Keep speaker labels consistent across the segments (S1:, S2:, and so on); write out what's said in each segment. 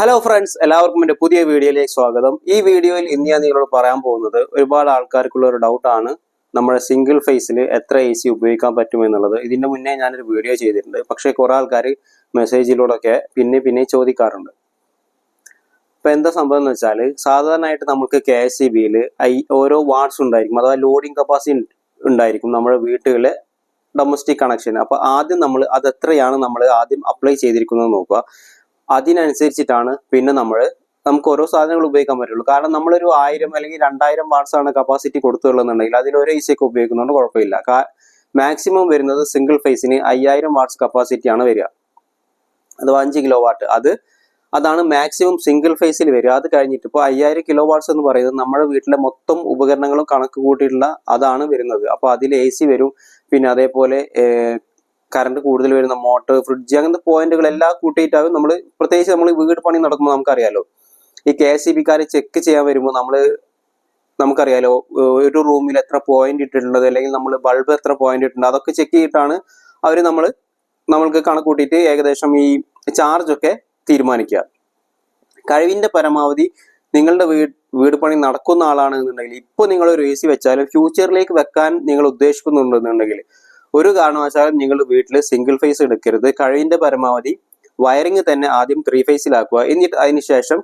S1: Hello friends എല്ലാവർക്കും എന്റെ പുതിയ വീഡിയോയിലേക്ക് സ്വാഗതം. ഈ വീഡിയോയിൽ ഇന്ന് ഞാൻ നിങ്ങളോട് പറയാൻ പോകുന്നത് ഒരുപാട് ആൾക്കാർക്കുള്ള ഒരു ഡൗട്ടാണ് നമ്മുടെ സിംഗിൾ ഫേസിൽ എത്ര എ സി ഉപയോഗിക്കാൻ പറ്റും എന്നുള്ളത്. ഇതിന്റെ മുന്നേ ഞാനൊരു വീഡിയോ ചെയ്തിട്ടുണ്ട്. പക്ഷേ കുറെ ആൾക്കാർ മെസ്സേജിലൂടെയൊക്കെ പിന്നെ പിന്നെ ചോദിക്കാറുണ്ട്. ഇപ്പൊ എന്താ സംഭവം എന്ന് വെച്ചാൽ സാധാരണയായിട്ട് നമുക്ക് കെ എസ് സി ബിയിൽ ഐ ഓരോ വാട്ട്സ് ഉണ്ടായിരിക്കും. അഥവാ ലോഡിംഗ് കപ്പാസിറ്റി ഉണ്ടായിരിക്കും നമ്മുടെ വീട്ടുകളിലെ ഡൊമസ്റ്റിക് കണക്ഷൻ അപ്പോൾ ആദ്യം നമ്മൾ അത് എത്രയാണ് നമ്മൾ ആദ്യം അപ്ലൈ ചെയ്തിരിക്കുന്നത് നോക്കുക. അതിനനുസരിച്ചിട്ടാണ് പിന്നെ നമ്മൾ നമുക്ക് ഓരോ സാധനങ്ങൾ ഉപയോഗിക്കാൻ പറ്റുള്ളൂ. കാരണം നമ്മളൊരു ആയിരം അല്ലെങ്കിൽ രണ്ടായിരം വാട്ട്സ് ആണ് കപ്പാസിറ്റി കൊടുത്തുള്ളതെന്നുണ്ടെങ്കിൽ അതിൽ ഒരേ ഒക്കെ ഉപയോഗിക്കുന്നതുകൊണ്ട് കുഴപ്പമില്ല. മാക്സിമം വരുന്നത് സിംഗിൾ ഫേസിന് അയ്യായിരം വാട്ട്സ് കപ്പാസിറ്റിയാണ് വരിക. അഥവാ അഞ്ച് കിലോ വാട്ട് അത് അതാണ് മാക്സിമം സിംഗിൾ ഫേസിൽ വരിക. അത് കഴിഞ്ഞിട്ട് ഇപ്പോൾ അയ്യായിരം കിലോ വാട്ട്സ് എന്ന് പറയുന്നത് നമ്മുടെ വീട്ടിലെ മൊത്തം ഉപകരണങ്ങളും കണക്ക് കൂട്ടിയിട്ടുള്ള അതാണ് വരുന്നത്. അപ്പോൾ അതിൽ എ വരും. പിന്നെ അതേപോലെ കറണ്ട് കൂടുതൽ വരുന്ന മോട്ടർ ഫ്രിഡ്ജ് അങ്ങനത്തെ പോയിന്റുകൾ എല്ലാം കൂട്ടിയിട്ടാകും നമ്മൾ പ്രത്യേകിച്ച് നമ്മൾ വീട് പണി നടക്കുമ്പോൾ നമുക്കറിയാലോ. ഈ കെ എസ് ബിക്കാർ ചെക്ക് ചെയ്യാൻ വരുമ്പോൾ നമ്മൾ നമുക്കറിയാലോ ഒരു റൂമിൽ എത്ര പോയിന്റ് ഇട്ടിട്ടുള്ളത് അല്ലെങ്കിൽ നമ്മൾ ബൾബ് എത്ര പോയിന്റ് ഇട്ടിട്ടുണ്ട് അതൊക്കെ ചെക്ക് ചെയ്തിട്ടാണ് അവർ നമ്മൾ നമ്മൾക്ക് കണക്ക് കൂട്ടിയിട്ട് ഏകദേശം ഈ ചാർജ് ഒക്കെ തീരുമാനിക്കുക. കഴിവിന്റെ പരമാവധി നിങ്ങളുടെ വീട് വീട് പണി നടക്കുന്ന ആളാണെന്നുണ്ടെങ്കിൽ ഇപ്പോൾ നിങ്ങൾ ഒരു എ സി വെച്ചാലും ഫ്യൂച്ചറിലേക്ക് വെക്കാൻ നിങ്ങൾ ഉദ്ദേശിക്കുന്നുണ്ടെന്നുണ്ടെങ്കിൽ ഒരു കാരണവശാലും നിങ്ങൾ വീട്ടിൽ സിംഗിൾ ഫേസ് എടുക്കരുത്. കഴിവിന്റെ പരമാവധി വയറിങ് തന്നെ ആദ്യം ത്രീ ഫേസിലാക്കുക എന്നിട്ട് അതിനുശേഷം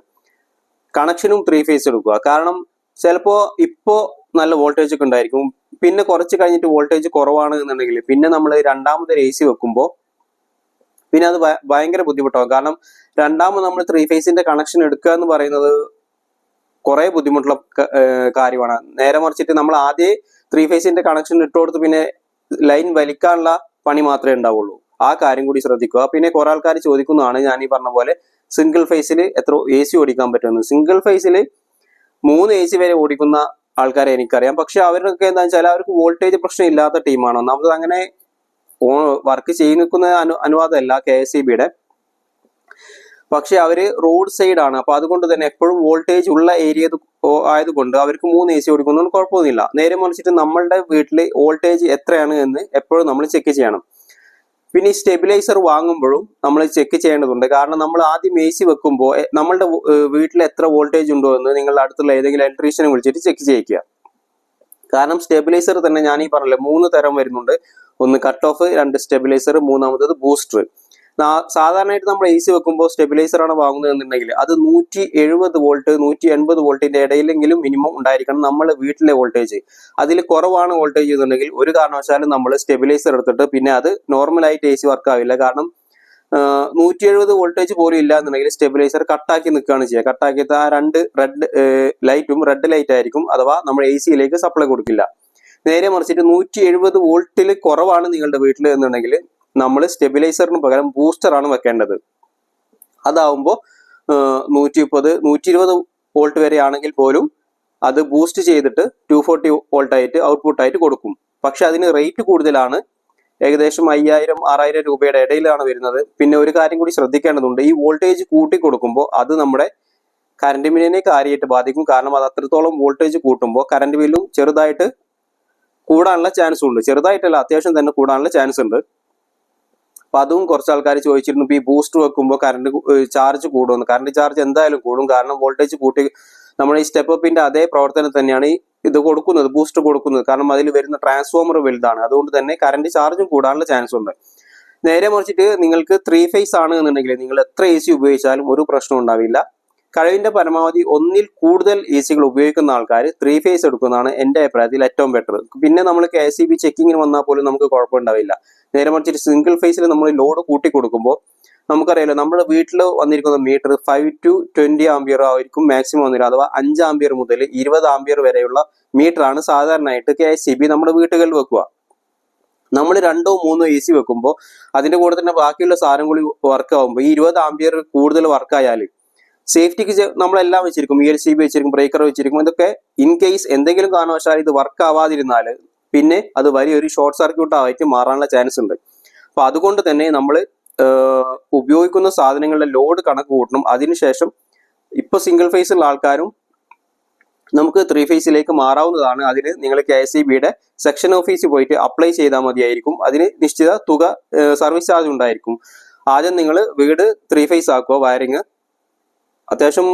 S1: കണക്ഷനും ത്രീ ഫേസ് എടുക്കുക. കാരണം ചിലപ്പോൾ ഇപ്പോൾ നല്ല വോൾട്ടേജ് ഒക്കെ ഉണ്ടായിരിക്കും. പിന്നെ കുറച്ച് കഴിഞ്ഞിട്ട് വോൾട്ടേജ് കുറവാണ് എന്നുണ്ടെങ്കിൽ പിന്നെ നമ്മൾ രണ്ടാമത് എ സി വെക്കുമ്പോൾ പിന്നെ അത് ഭയങ്കര ബുദ്ധിമുട്ടാകും കാരണം രണ്ടാമത് നമ്മൾ ത്രീ ഫേസിന്റെ കണക്ഷൻ എടുക്കുക എന്ന് പറയുന്നത് കുറെ ബുദ്ധിമുട്ടുള്ള കാര്യമാണ്. നേരെ മറിച്ചിട്ട് നമ്മൾ ആദ്യം ത്രീ ഫേസിന്റെ കണക്ഷൻ ഇട്ട് കൊടുത്ത് പിന്നെ ലൈൻ വലിക്കാനുള്ള പണി മാത്രമേ ഉണ്ടാവുള്ളൂ. ആ കാര്യം കൂടി ശ്രദ്ധിക്കുക. പിന്നെ കുറെ ആൾക്കാർ ചോദിക്കുന്നതാണ് ഞാൻ ഈ പറഞ്ഞ പോലെ സിംഗിൾ ഫേസിൽ എത്ര എ സി ഓടിക്കാൻ പറ്റുമെന്ന്. സിംഗിൾ ഫേസിൽ മൂന്ന് എ സി വരെ ഓടിക്കുന്ന ആൾക്കാരെ എനിക്കറിയാം. പക്ഷെ അവരൊക്കെ എന്താ വെച്ചാൽ അവർക്ക് വോൾട്ടേജ് പ്രശ്നം ഇല്ലാത്ത ടീമാണ് ഒന്നാമത് അങ്ങനെ വർക്ക് ചെയ്ത് നിൽക്കുന്ന അനു അനുവാദമല്ല കെ എസ് സി ബിയുടെ പക്ഷെ അവർ റോഡ് സൈഡ് ആണ്. അപ്പൊ അതുകൊണ്ട് തന്നെ എപ്പോഴും വോൾട്ടേജ് ഉള്ള ഏരിയ ആയതുകൊണ്ട് അവർക്ക് മൂന്ന് എ സി കൊടുക്കുന്നതുകൊണ്ട് കുഴപ്പമൊന്നുമില്ല. നേരെ മറിച്ചിട്ട് നമ്മളുടെ വീട്ടിൽ വോൾട്ടേജ് എത്രയാണ് എന്ന് എപ്പോഴും നമ്മൾ ചെക്ക് ചെയ്യണം. പിന്നെ സ്റ്റെബിലൈസർ വാങ്ങുമ്പോഴും നമ്മൾ ചെക്ക് ചെയ്യേണ്ടതുണ്ട്. കാരണം നമ്മൾ ആദ്യം എ സി വെക്കുമ്പോൾ നമ്മളുടെ വീട്ടിൽ എത്ര വോൾട്ടേജ് ഉണ്ടോ എന്ന് നിങ്ങളുടെ അടുത്തുള്ള ഏതെങ്കിലും ഇലക്ട്രീഷ്യനെ വിളിച്ചിട്ട് ചെക്ക് ചെയ്യിക്കുക. കാരണം സ്റ്റെബിലൈസർ തന്നെ ഞാൻ ഈ പറഞ്ഞില്ലേ മൂന്ന് തരം വരുന്നുണ്ട്. ഒന്ന് കട്ട് ഓഫ് രണ്ട് സ്റ്റെബിലൈസർ മൂന്നാമത്തത് ബൂസ്റ്റർ സാധാരണയായിട്ട് നമ്മൾ എ സി വെക്കുമ്പോൾ സ്റ്റെബിലൈസർ ആണ് വാങ്ങുന്നത് എന്നുണ്ടെങ്കിൽ അത് നൂറ്റി എഴുപത് വോൾട്ട് നൂറ്റി എൺപത് വോൾട്ടിന്റെ ഇടയിലെങ്കിലും മിനിമം ഉണ്ടായിരിക്കണം നമ്മൾ വീട്ടിലെ വോൾട്ടേജ്. അതിൽ കുറവാണ് വോൾട്ടേജ് എന്നുണ്ടെങ്കിൽ ഒരു കാരണവശാലും നമ്മൾ സ്റ്റെബിലൈസർ എടുത്തിട്ട് പിന്നെ അത് നോർമലായിട്ട് എ സി വർക്ക് ആവില്ല. കാരണം നൂറ്റി എഴുപത് വോൾട്ടേജ് പോലും ഇല്ല എന്നുണ്ടെങ്കിൽ സ്റ്റെബിലൈസർ കട്ടാക്കി നിൽക്കുകയാണ് ചെയ്യുക. കട്ടാക്കിയത് ആ രണ്ട് റെഡ് ലൈറ്റും റെഡ് ലൈറ്റ് ആയിരിക്കും. അഥവാ നമ്മൾ എ സിയിലേക്ക് സപ്ലൈ കൊടുക്കില്ല. നേരെ മറിച്ചിട്ട് നൂറ്റി എഴുപത് വോൾട്ടിൽ കുറവാണ് നിങ്ങളുടെ വീട്ടിൽ എന്നുണ്ടെങ്കിൽ നമ്മൾ സ്റ്റെബിലൈസറിന് പകരം ബൂസ്റ്റർ ആണ് വെക്കേണ്ടത്. അതാവുമ്പോൾ നൂറ്റി മുപ്പത് നൂറ്റി ഇരുപത് വോൾട്ട് വരെ ആണെങ്കിൽ പോലും അത് ബൂസ്റ്റ് ചെയ്തിട്ട് ടു ഫോർട്ടി വോൾട്ടായിട്ട് ഔട്ട്പുട്ടായിട്ട് കൊടുക്കും. പക്ഷെ അതിന് റേറ്റ് കൂടുതലാണ്. ഏകദേശം അയ്യായിരം ആറായിരം രൂപയുടെ ഇടയിലാണ് വരുന്നത്. പിന്നെ ഒരു കാര്യം കൂടി ശ്രദ്ധിക്കേണ്ടതുണ്ട്. ഈ വോൾട്ടേജ് കൂട്ടി കൊടുക്കുമ്പോൾ അത് നമ്മുടെ കറണ്ട് ബില്ലിനെ കാര്യമായിട്ട് ബാധിക്കും. കാരണം അത് അത്രത്തോളം വോൾട്ടേജ് കൂട്ടുമ്പോൾ കറണ്ട് ബില്ലും ചെറുതായിട്ട് കൂടാനുള്ള ചാൻസ് ഉണ്ട് ചെറുതായിട്ടല്ല അത്യാവശ്യം തന്നെ കൂടാനുള്ള ചാൻസ് ഉണ്ട് അപ്പൊ അതും കുറച്ച് ആൾക്കാർ ചോദിച്ചിരുന്നു. ഈ ബൂസ്റ്റ് വെക്കുമ്പോൾ കറണ്ട് ചാർജ് കൂടുമെന്ന്. കറണ്ട് ചാർജ് എന്തായാലും കൂടും. കാരണം വോൾട്ടേജ് കൂട്ടി നമ്മൾ ഈ സ്റ്റെപ്പ് അപ്പിന്റെ അതേ പ്രവർത്തനം തന്നെയാണ് ഇത് കൊടുക്കുന്നത് ബൂസ്റ്റ് കൊടുക്കുന്നത്. കാരണം അതിൽ വരുന്ന ട്രാൻസ്ഫോമർ വലുതാണ്. അതുകൊണ്ട് തന്നെ കറണ്ട് ചാർജും കൂടാനുള്ള ചാൻസ് ഉണ്ട്. നേരെ മറിച്ചിട്ട് നിങ്ങൾക്ക് ത്രീ ഫേസ് ആണ് എന്നുണ്ടെങ്കിൽ നിങ്ങൾ എത്ര എ സി ഉപയോഗിച്ചാലും ഒരു പ്രശ്നം ഉണ്ടാവില്ല. കഴിവിന്റെ പരമാവധി ഒന്നിൽ കൂടുതൽ എ സികൾ ഉപയോഗിക്കുന്ന ആൾക്കാർ ത്രീ ഫേസ് എടുക്കുന്നതാണ് എന്റെ അഭിപ്രായത്തിൽ ഏറ്റവും ബെറ്റർ പിന്നെ നമ്മൾ കെ എസ് സി ബി ചെക്കിങ്ങിന് വന്നാൽ പോലും നമുക്ക് കുഴപ്പമുണ്ടാവില്ല. നേരെ മറിച്ച് സിംഗിൾ ഫേസിൽ നമ്മൾ ലോഡ് കൂട്ടി കൊടുക്കുമ്പോൾ നമുക്കറിയാലോ നമ്മുടെ വീട്ടിൽ വന്നിരിക്കുന്ന meter five two twenty ampere ആയിരിക്കും മാക്സിമം വന്നിരുന്നത് അഥവാ അഞ്ച് ആംബിയർ മുതൽ ഇരുപത് ആംബിയർ വരെയുള്ള മീറ്ററാണ് സാധാരണയായിട്ട് കെ എസ് സി ബി നമ്മുടെ വീട്ടുകളിൽ വെക്കുക. നമ്മൾ രണ്ടോ മൂന്നോ എ സി വെക്കുമ്പോൾ അതിന്റെ കൂടെ തന്നെ ബാക്കിയുള്ള സാധനം കൂടി വർക്ക് ആകുമ്പോൾ ഈ ഇരുപത് ആംബിയർ കൂടുതൽ വർക്ക് ആയാൽ സേഫ്റ്റിക്ക് നമ്മളെല്ലാം വെച്ചിരിക്കും ഇ എൽ സി ബി വെച്ചിരിക്കും ബ്രേക്കർ വെച്ചിരിക്കും ഇതൊക്കെ ഇൻ കേസ് എന്തെങ്കിലും കാരണവശാൽ ഇത് വർക്ക് ആവാതിരുന്നാൽ പിന്നെ അത് വലിയൊരു ഷോർട്ട് സർക്യൂട്ട് ആയിട്ട് മാറാനുള്ള ചാൻസ് ഉണ്ട്. അപ്പൊ അതുകൊണ്ട് തന്നെ നമ്മൾ ഉപയോഗിക്കുന്ന സാധനങ്ങളുടെ ലോഡ് കണക്ക് കൂട്ടണം. അതിനുശേഷം ഇപ്പൊ സിംഗിൾ ഫേസ് ഉള്ള ആൾക്കാരും നമുക്ക് ത്രീ ഫേസിലേക്ക് മാറാവുന്നതാണ്. അതിന് നിങ്ങൾ കെ എസ് ഇ ബിയുടെ സെക്ഷൻ ഓഫീസിൽ പോയിട്ട് അപ്ലൈ ചെയ്താൽ മതിയായിരിക്കും. അതിന് നിശ്ചിത തുക സർവീസ് ചാർജ് ഉണ്ടായിരിക്കും. ആദ്യം നിങ്ങൾ വീട് ത്രീ ഫേസ് ആക്കുക വയറിങ് അത്യാവശ്യം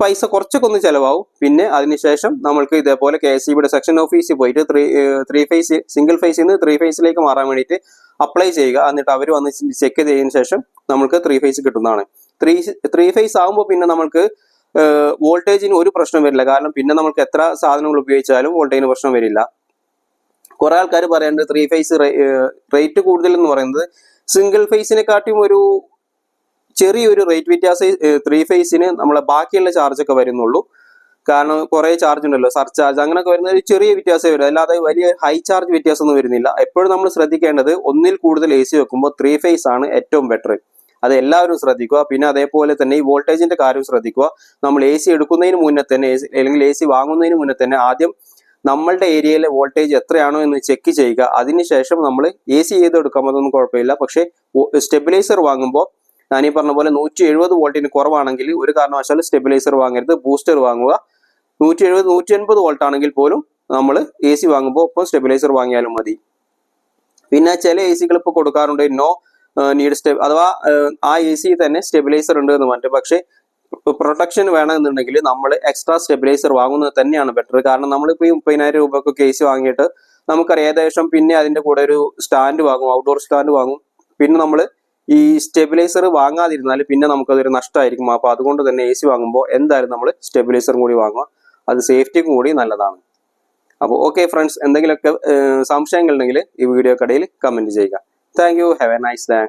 S1: പൈസ കുറച്ചൊക്കെ ഒന്ന് ചിലവാകും. പിന്നെ അതിനുശേഷം നമ്മൾക്ക് ഇതേപോലെ കെ എസ് സിബിയുടെ സെക്ഷൻ ഓഫീസിൽ പോയിട്ട് ത്രീ ത്രീ ഫേസ് സിംഗിൾ ഫേസിൽ നിന്ന് ത്രീ ഫേസിലേക്ക് മാറാൻ വേണ്ടിയിട്ട് അപ്ലൈ ചെയ്യുക. എന്നിട്ട് അവർ വന്ന് ചെക്ക് ചെയ്തതിന് ശേഷം നമുക്ക് ത്രീ ഫേസ് കിട്ടുന്നതാണ്. ത്രീ ത്രീ ഫേസ് ആകുമ്പോൾ പിന്നെ നമ്മൾക്ക് വോൾട്ടേജിന് ഒരു പ്രശ്നം വരില്ല. കാരണം പിന്നെ നമ്മൾക്ക് എത്ര സാധനങ്ങൾ ഉപയോഗിച്ചാലും വോൾട്ടേജിന് പ്രശ്നം വരില്ല. കുറെ ആൾക്കാർ പറയുന്നത് ത്രീ ഫേസ് റേറ്റ് കൂടുതൽ എന്ന് പറയുന്നത് സിംഗിൾ ഫേസിനെക്കാട്ടിയും ഒരു ചെറിയൊരു റേറ്റ് വ്യത്യാസം ത്രീ ഫേസിന് നമ്മളെ ബാക്കിയുള്ള ചാർജ് ഒക്കെ വരുന്നുള്ളൂ. കാരണം കുറേ ചാർജ് ഉണ്ടല്ലോ സർചാർജ് അങ്ങനെയൊക്കെ വരുന്ന ഒരു ചെറിയ വ്യത്യാസമേ വരും. അല്ലാതെ വലിയ ഹൈ ചാർജ് വ്യത്യാസം ഒന്നും വരുന്നില്ല. എപ്പോഴും നമ്മൾ ശ്രദ്ധിക്കേണ്ടത് ഒന്നിൽ കൂടുതൽ എ സി വെക്കുമ്പോൾ ത്രീ ഫേസ് ആണ് ഏറ്റവും ബെറ്റർ അത് എല്ലാവരും ശ്രദ്ധിക്കുക. പിന്നെ അതേപോലെ തന്നെ ഈ വോൾട്ടേജിന്റെ കാര്യം ശ്രദ്ധിക്കുക. നമ്മൾ എ സി എടുക്കുന്നതിന് മുന്നേ തന്നെ അല്ലെങ്കിൽ എ സി വാങ്ങുന്നതിന് മുന്നേ തന്നെ ആദ്യം നമ്മളുടെ ഏരിയയിലെ വോൾട്ടേജ് എത്രയാണോ എന്ന് ചെക്ക് ചെയ്യുക. അതിനുശേഷം നമ്മൾ എ സി ചെയ്തെടുക്കാം അതൊന്നും കുഴപ്പമില്ല. പക്ഷേ സ്റ്റെബിലൈസർ വാങ്ങുമ്പോൾ ഞാൻ ഈ പറഞ്ഞ പോലെ നൂറ്റി എഴുപത് വോൾട്ടിന് കുറവാണെങ്കിൽ ഒരു കാരണവശാലും സ്റ്റെബിലൈസർ വാങ്ങരുത് ബൂസ്റ്റർ വാങ്ങുക. നൂറ്റി എഴുപത് നൂറ്റി എൺപത് വോൾട്ട് ആണെങ്കിൽ പോലും നമ്മൾ എ സി വാങ്ങുമ്പോൾ ഒപ്പം സ്റ്റെബിലൈസർ വാങ്ങിയാലും മതി. പിന്നെ ചില എ സികൾ ഇപ്പോൾ കൊടുക്കാറുണ്ട് നോ നീഡ് സ്റ്റെ അഥവാ ആ എ സി തന്നെ സ്റ്റെബിലൈസർ ഉണ്ട് എന്ന് പറഞ്ഞിട്ട്. പക്ഷേ പ്രൊട്ടക്ഷൻ വേണമെന്നുണ്ടെങ്കിൽ നമ്മൾ എക്സ്ട്രാ സ്റ്റെബിലൈസർ വാങ്ങുന്നത് തന്നെയാണ് ബെറ്റർ കാരണം നമ്മളിപ്പോൾ ഈ മുപ്പതിനായിരം രൂപക്കൊക്കെ എ സി വാങ്ങിയിട്ട് നമുക്കറിയാം ഏകദേശം പിന്നെ അതിന്റെ കൂടെ ഒരു സ്റ്റാൻഡ് വാങ്ങും ഔട്ട്ഡോർ സ്റ്റാൻഡ് വാങ്ങും. പിന്നെ നമ്മൾ ഈ സ്റ്റെബിലൈസർ വാങ്ങാതിരുന്നാൽ പിന്നെ നമുക്കതൊരു നഷ്ടമായിരിക്കും അപ്പോൾ അതുകൊണ്ട് തന്നെ എ സി വാങ്ങുമ്പോൾ എന്തായാലും നമ്മൾ സ്റ്റെബിലൈസറും കൂടി വാങ്ങുക. അത് സേഫ്റ്റിക്കും കൂടി നല്ലതാണ്. അപ്പോൾ ഓക്കെ ഫ്രണ്ട്സ് എന്തെങ്കിലുമൊക്കെ സംശയങ്ങൾ ഉണ്ടെങ്കിൽ ഈ വീഡിയോ കടയിൽ കമന്റ് ചെയ്യുക. Thank you. Have a nice day.